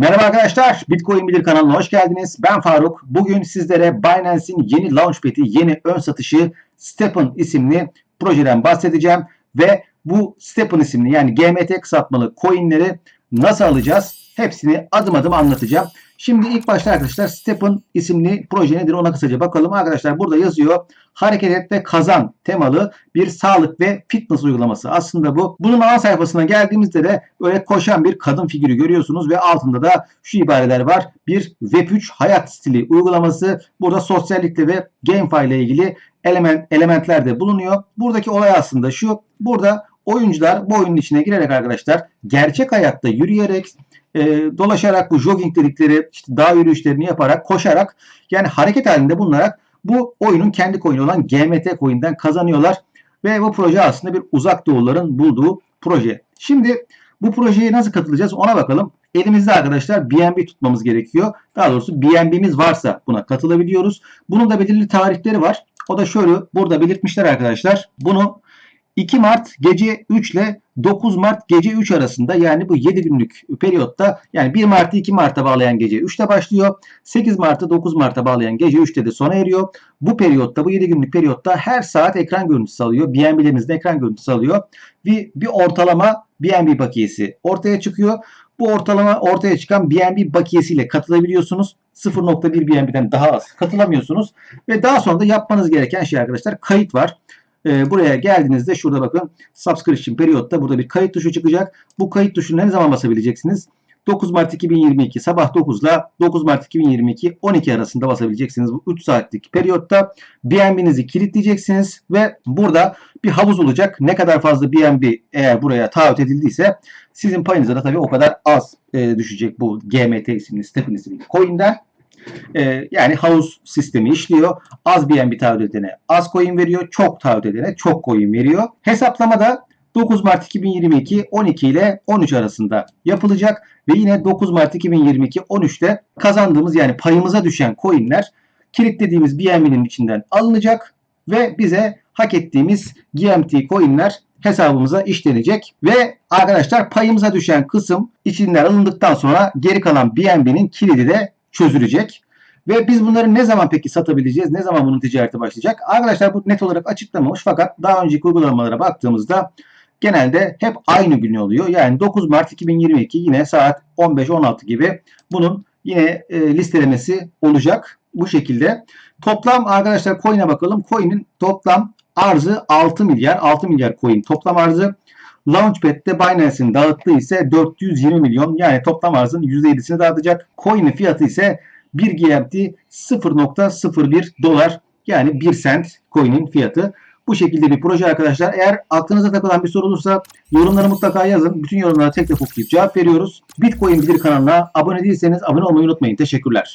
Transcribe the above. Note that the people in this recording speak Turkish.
Merhaba arkadaşlar, Bitcoin Bilir kanalına hoş geldiniz. Ben Faruk. Bugün sizlere Binance'in yeni Launchpad'i, yeni ön satışı Stepen isimli projeden bahsedeceğim. Ve bu Stepen isimli yani GMT kısaltmalı coinleri nasıl alacağız? Hepsini adım adım anlatacağım. Şimdi ilk başta arkadaşlar Stepen isimli proje nedir ona kısaca bakalım. Arkadaşlar burada yazıyor. Hareket et ve kazan temalı bir sağlık ve fitness uygulaması. Aslında bu. Bunun ana sayfasına geldiğimizde de böyle koşan bir kadın figürü görüyorsunuz ve altında da şu ibareler var. Bir Web3 hayat stili uygulaması. Burada sosyallikle ve GameFi ile ilgili element, elementler de bulunuyor. Buradaki olay aslında şu. Burada oyuncular bu oyunun içine girerek arkadaşlar gerçek hayatta yürüyerek e, dolaşarak bu jogging dedikleri işte dağ yürüyüşlerini yaparak koşarak yani hareket halinde bulunarak bu oyunun kendi coin'i olan GMT coin'den kazanıyorlar. Ve bu proje aslında bir uzak doğuların bulduğu proje. Şimdi bu projeye nasıl katılacağız ona bakalım. Elimizde arkadaşlar BNB tutmamız gerekiyor. Daha doğrusu BNB'miz varsa buna katılabiliyoruz. Bunun da belirli tarihleri var. O da şöyle burada belirtmişler arkadaşlar. Bunu 2 Mart gece 3 ile 9 Mart gece 3 arasında yani bu 7 günlük periyotta yani 1 Mart'ı 2 Mart'a bağlayan gece 3'te başlıyor. 8 Mart'ı 9 Mart'a bağlayan gece 3'te de sona eriyor. Bu periyotta bu 7 günlük periyotta her saat ekran görüntüsü alıyor. BNB'lerimizde ekran görüntüsü alıyor. Bir, bir ortalama BNB bakiyesi ortaya çıkıyor. Bu ortalama ortaya çıkan BNB bakiyesiyle katılabiliyorsunuz. 0.1 BNB'den daha az katılamıyorsunuz. Ve daha sonra da yapmanız gereken şey arkadaşlar kayıt var. Ee, buraya geldiğinizde şurada bakın subscription periyotta burada bir kayıt tuşu çıkacak. Bu kayıt tuşuna ne zaman basabileceksiniz? 9 Mart 2022 sabah 9 ile 9 Mart 2022 12 arasında basabileceksiniz. Bu 3 saatlik periyotta BNB'nizi kilitleyeceksiniz ve burada bir havuz olacak. Ne kadar fazla BNB eğer buraya taahhüt edildiyse sizin payınıza da tabii o kadar az e, düşecek bu GMT isimli, Stephen isimli coin'den. E, yani havuz sistemi işliyor. Az BNB taahhüt edene az coin veriyor. Çok taahhüt edene çok coin veriyor. Hesaplama da 9 Mart 2022 12 ile 13 arasında yapılacak ve yine 9 Mart 2022 13'te kazandığımız yani payımıza düşen coinler kilitlediğimiz BNB'nin içinden alınacak ve bize hak ettiğimiz GMT coinler hesabımıza işlenecek ve arkadaşlar payımıza düşen kısım içinden alındıktan sonra geri kalan BNB'nin kilidi de çözülecek. Ve biz bunları ne zaman peki satabileceğiz? Ne zaman bunun ticareti başlayacak? Arkadaşlar bu net olarak açıklamamış fakat daha önceki uygulamalara baktığımızda genelde hep aynı gün oluyor. Yani 9 Mart 2022 yine saat 15-16 gibi bunun yine e, listelemesi olacak. Bu şekilde. Toplam arkadaşlar coin'e bakalım. Coin'in toplam arzı 6 milyar. 6 milyar coin toplam arzı. Launchpad'de Binance'in dağıttığı ise 420 milyon. Yani toplam arzın %7'sini dağıtacak. Coin'in fiyatı ise 1 GMT 0.01 dolar. Yani 1 cent coin'in fiyatı. Bu şekilde bir proje arkadaşlar. Eğer aklınıza takılan bir soru olursa yorumları mutlaka yazın. Bütün yorumlara tek tek okuyup cevap veriyoruz. Bitcoin Bilir kanalına abone değilseniz abone olmayı unutmayın. Teşekkürler.